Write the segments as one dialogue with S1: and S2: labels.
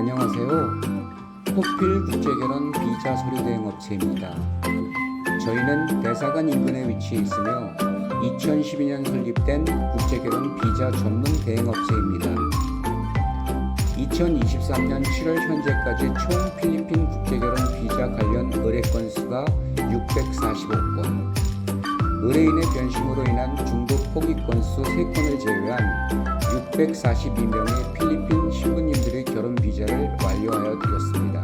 S1: 안녕하세요. 코필 국제결혼 비자 서류 대행 업체입니다. 저희는 대사관 인근에 위치해 있으며 2012년 설립된 국제결혼 비자 전문 대행 업체입니다. 2023년 7월 현재까지 총 필리핀 국제결혼 비자 관련 의뢰 건수가 645건, 의뢰인의 변심으로 인한 중도 포기 건수 3건을 제외한 642명의 필리핀 신부님들의 결혼 비자를 완료하여 드렸습니다.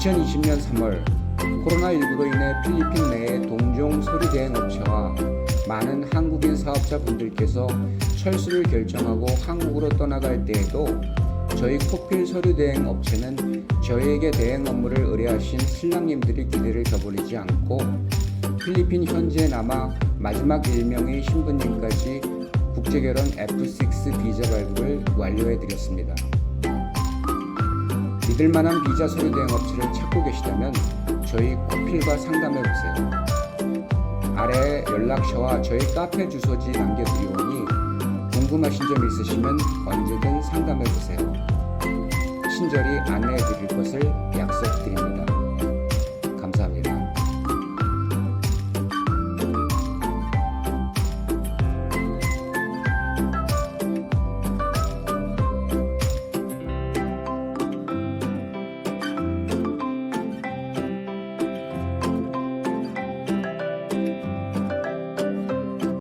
S1: 2020년 3월 코로나19로 인해 필리핀 내의 동종 서류 대행 업체와 많은 한국인 사업자분들께서 철수를 결정하고 한국으로 떠나갈 때에도 저희 코필 서류 대행 업체는 저희에게 대행 업무를 의뢰하신 신랑님들의 기대를 저버리지 않고 필리핀 현지에 남아 마지막 1명의 신부님까지 국제 결혼 F6 비자 발급을 완료해 드렸습니다. 믿을 만한 비자 서류 대행 업체를 찾고 계시다면 저희 코필과 상담해 보세요. 아래 연락처와 저희 카페 주소지 남겨드리오니 궁금하신 점 있으시면 언제든 상담해 보세요. 친절히 안내해 드릴 것을 약속드립니다.